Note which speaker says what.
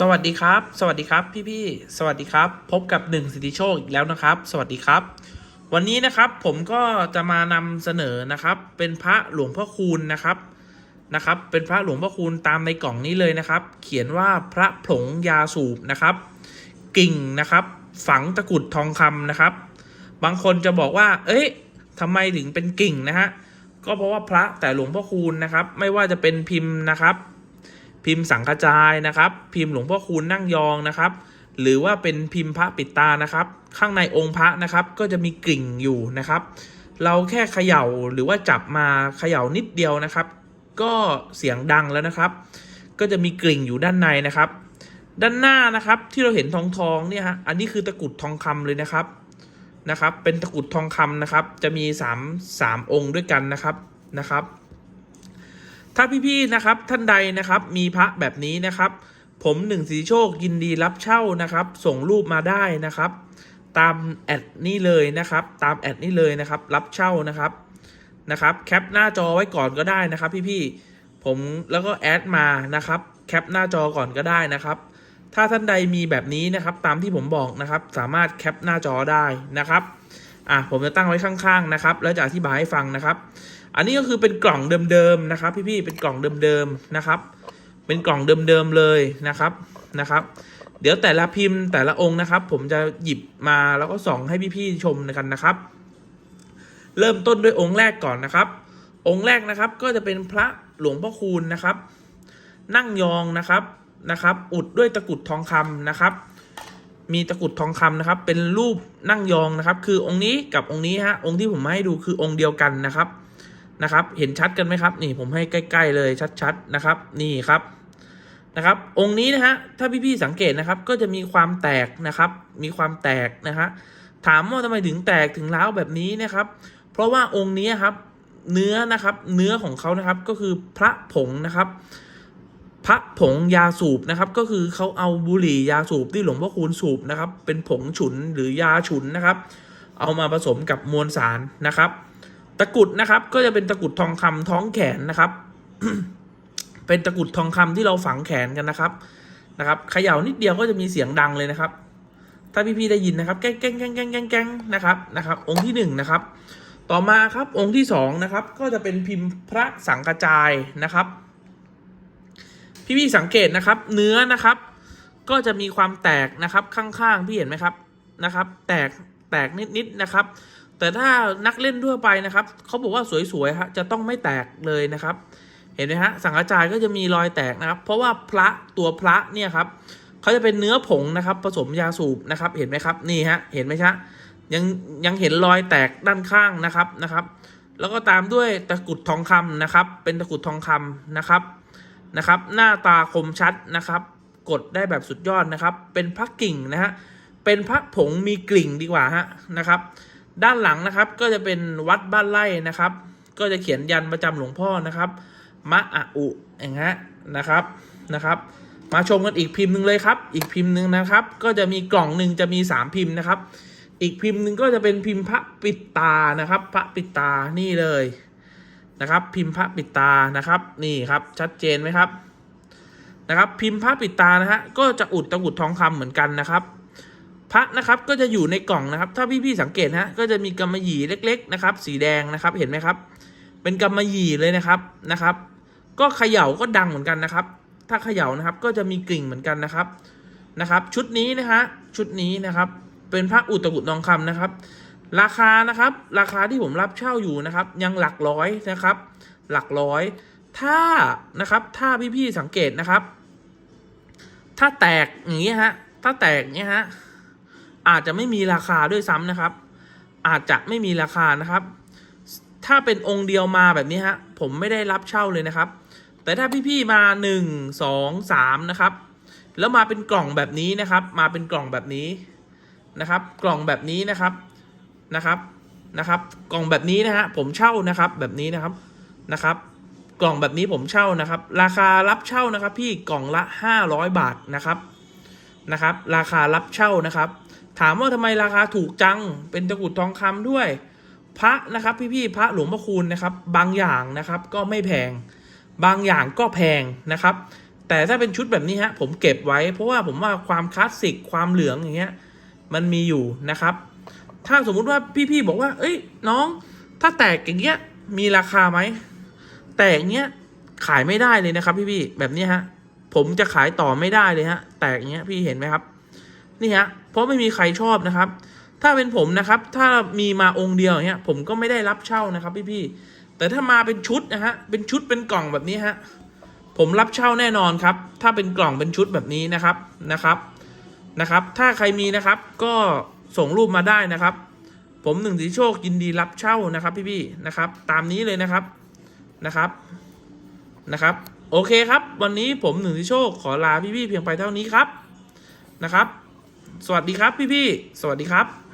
Speaker 1: สวัสดีครับ สวัสดีครับพี่ๆ สวัสดีครับ พบกับหนึ่งสิทธิโชคอีกแล้วนะครับ สวัสดีครับ วันนี้นะครับผมก็จะมานำเสนอนะครับ เป็นพระหลวงพ่อคูณนะครับนะครับ เป็นพระหลวงพ่อคูณตามในกล่องนี้เลยนะครับ เขียนว่าพระผงยาสูบนะครับ กิ่งนะครับ ฝังตะกรุดทองคำนะครับ บางคนจะบอกว่า เอ้ยทำไมถึงเป็นกิ่งนะฮะก็เพราะว่าพระแต่หลวงพ่อคูณนะครับ ไม่ว่าจะเป็นพิมพ์นะครับ พิมพ์สังฆจายนะครับ พิมพ์หลวงพ่อคูณนั่งยองนะครับ หรือว่าเป็นพิมพ์พระปิดตานะครับ ข้างในองค์พระนะครับ ก็จะมีกลิ่งอยู่นะครับ เราแค่เขย่าหรือว่าจับมาเขย่านิดเดียวนะครับ ก็เสียงดังแล้วนะครับ ก็จะมีกลิ่งอยู่ด้านในนะครับ ด้านหน้านะครับที่เราเห็นทองทองเนี่ยฮะอันนี้คือตะกุดทองคำเลยนะครับนะครับ เป็นตะกุดทองคำนะครับ จะมี3 3องค์ด้วยกันนะครับนะครับ ถ้าพี่ๆนะครับท่านใดนะครับมีพระแบบนี้นะครับ ผมหนึ่งสีโชคยินดีรับเช่านะครับ ส่งรูปมาได้นะครับ ตามแอดนี่เลยนะครับ ตามแอดนี่เลยนะครับ รับเช่านะครับนะครับ แคปหน้าจอไว้ก่อนก็ได้นะครับ พี่ๆผมแล้วก็แอดมานะครับ แคปหน้าจอก่อนก็ได้นะครับ ถ้าท่านใดมีแบบนี้นะครับ ตามที่ผมบอกนะครับ สามารถแคปหน้าจอได้นะครับอะผมจะตั้งไว้ข้างๆนะครับ แล้วจะอธิบายให้ฟังนะครับ อันนี้ก็คือเป็นกล่องเดิมๆนะครับ พี่ๆเป็นกล่องเดิมๆนะครับ เป็นกล่องเดิมๆเลยนะครับนะครับ เดี๋ยวแต่ละพิมพ์แต่ละองค์นะครับ ผมจะหยิบมาแล้วก็ส่องให้พี่ๆชมกันนะครับ เริ่มต้นด้วยองค์แรกก่อนนะครับ องค์แรกนะครับก็จะเป็นพระหลวงพ่อคูณนะครับ นั่งยองนะครับนะครับ อุดด้วยตะกุดทองคำนะครับมีตะกุดทองคำนะครับ เป็นรูปนั่งยองนะครับ คือองค์นี้กับองค์นี้ฮะองค์ที่ผมมาให้ดูคือองค์เดียวกันนะครับ นะครับ เห็นชัดกันไหมครับ นี่ผมให้ใกล้ ๆ เลยชัดๆนะครับ นี่ครับนะครับ องค์นี้นะฮะถ้าพี่ๆสังเกตนะครับ ก็จะมีความแตกนะครับ มีความแตกนะฮะถามว่าทำไมถึงแตกถึงร้าวแบบนี้นะครับ เพราะว่าองค์นี้ครับเนื้อนะครับเนื้อของเขานะครับก็คือพระผงนะครับพระผงยาสูบนะครับ ก็คือเขาเอาบุหรี่ยาสูบที่หลวงพ่อคูณสูบนะครับ เป็นผงฉุนหรือยาฉุนนะครับ เอามาผสมกับมวลสารนะครับ ตะกุดนะครับ ก็จะเป็นตะกุดทองคำท้องแขนนะครับ เป็นตะกุดทองคำที่เราฝังแขนกันนะครับนะครับเขย่านิดเดียวก็จะมีเสียงดังเลยนะครับ ถ้าพี่ๆได้ยินนะครับแก้งแก้งแก้งแก้งแก้งแก้งนะครับนะครับ องค์ที่หนึ่งนะครับ ต่อมาครับองค์ที่สองนะครับ ก็จะเป็นพิมพ์พระสังกจายนะครับ พี่ๆสังเกตนะครับ เนื้อนะครับ ก็จะมีความแตกนะครับข้างๆพี่เห็นไหมครับนะครับ แตกแตกนิดๆนะครับ แต่ถ้านักเล่นทั่วไปนะครับเขาบอกว่าสวยๆฮะจะต้องไม่แตกเลยนะครับ เห็นไหมฮะสังกจายก็จะมีรอยแตกนะครับ เพราะว่าพระตัวพระเนี่ยครับเขาจะเป็นเนื้อผงนะครับ ผสมยาสูบนะครับ เห็นไหมครับนี่ฮะเห็นไหมฮะยังยังเห็นรอยแตกด้านข้างนะครับนะครับ แล้วก็ตามด้วยตะกุดทองคำนะครับ เป็นตะกุดทองคำนะครับนะครับ หน้าตาคมชัดนะครับ กดได้แบบสุดยอดนะครับ เป็นพระกิ่งนะฮะเป็นพระผงมีกลิ่งดีกว่าฮะนะครับ ด้านหลังนะครับก็จะเป็นวัดบ้านไร่นะครับ ก็จะเขียนยันประจำหลวงพ่อนะครับ มะอะอุอย่างเงี้ยนะครับนะครับ มาชมกันอีกพิมพ์หนึ่งเลยครับ อีกพิมพ์หนึ่งนะครับ ก็จะมีกล่องหนึ่งจะมีสามพิมพ์นะครับ อีกพิมพ์หนึ่งก็จะเป็นพิมพ์พระปิดตานะครับ พระปิดตานี่เลยนะครับ พิมพ์พระปิดตานะครับ นี่ครับชัดเจนไหมครับนะครับ พิมพ์พระปิดตานะฮะก็จะอุดตะกุดทองคำเหมือนกันนะครับ พระนะครับก็จะอยู่ในกล่องนะครับ ถ้าพี่ๆสังเกตฮะก็จะมีกำมะหยี่เล็ก ๆ นะครับ สีแดงนะครับเห็นไหมครับ เป็นกำมะหยี่เลยนะครับนะครับ ก็เขย่าก็ดังเหมือนกันนะครับ ถ้าเขย่านะครับก็จะมีกลิ่งเหมือนกันนะครับนะครับ ชุดนี้นะฮะชุดนี้นะครับ เป็นพระอุตกุฎทองคำนะครับ ราคานะครับ ราคาที่ผมรับเช่าอยู่นะครับ ยังหลักร้อยนะครับ หลักร้อย ถ้านะครับ ถ้าพี่ๆสังเกตนะครับ ถ้าแตกอย่างนี้ฮะถ้าแตกอย่างนี้ฮะ อาจจะไม่มีราคาด้วยซ้ำนะครับ อาจจะไม่มีราคานะครับ ถ้าเป็นองค์เดียวมาแบบนี้ฮะผมไม่ได้รับเช่าเลยนะครับ แต่ถ้าพี่ๆมาหนึ่งสองสามนะครับแล้วมาเป็นกล่องแบบนี้นะครับ มาเป็นกล่องแบบนี้นะครับ กล่องแบบนี้นะครับนะครับนะครับ กล่องแบบนี้นะฮะผมเช่านะครับแบบนี้นะครับนะครับ กล่องแบบนี้ผมเช่านะครับ ราคารับเช่านะครับ พี่กล่องละ 500 บาทนะครับนะครับ ราคารับเช่านะครับ ถามว่าทำไมราคาถูกจัง เป็นตะกุดทองคำด้วย พระนะครับ พี่ๆพระหลวงพ่อคูณนะครับ บางอย่างนะครับก็ไม่แพง บางอย่างก็แพงนะครับ แต่ถ้าเป็นชุดแบบนี้ฮะผมเก็บไว้ เพราะว่าผมว่าความคลาสสิกความเหลืองอย่างเงี้ยมันมีอยู่นะครับ ถ้าสมมุติว่าพี่ๆบอกว่า เอ้ย น้อง ถ้าแตกอย่างเงี้ยมีราคาไหมแตกเงี้ยขายไม่ได้เลยนะครับ พี่ๆแบบนี้ฮะผมจะขายต่อไม่ได้เลยฮะ แตกอย่างเงี้ยพี่เห็นไหมครับ นี่ฮะเพราะไม่มีใครชอบนะครับ ถ้าเป็นผมนะครับ ถ้ามีมาองค์เดียวเงี้ยผมก็ไม่ได้รับเช่านะครับพี่ๆแต่ถ้ามาเป็นชุดนะฮะเป็นชุดเป็นกล่องแบบนี้ฮะผมรับเช่าแน่นอนครับ ถ้าเป็นกล่องเป็นชุดแบบนี้นะครับนะครับนะครับ ถ้าใครมีนะครับก็ส่งรูปมาได้นะครับ ผมหนึ่งสีโชคยินดีรับเช่านะครับ พี่ๆนะครับ ตามนี้เลยนะครับนะครับนะครับ โอเคครับ วันนี้ผมหนึ่งสีโชคขอลาพี่ๆเพียงไปเท่านี้ครับนะครับ สวัสดีครับพี่พี่สวัสดีครับ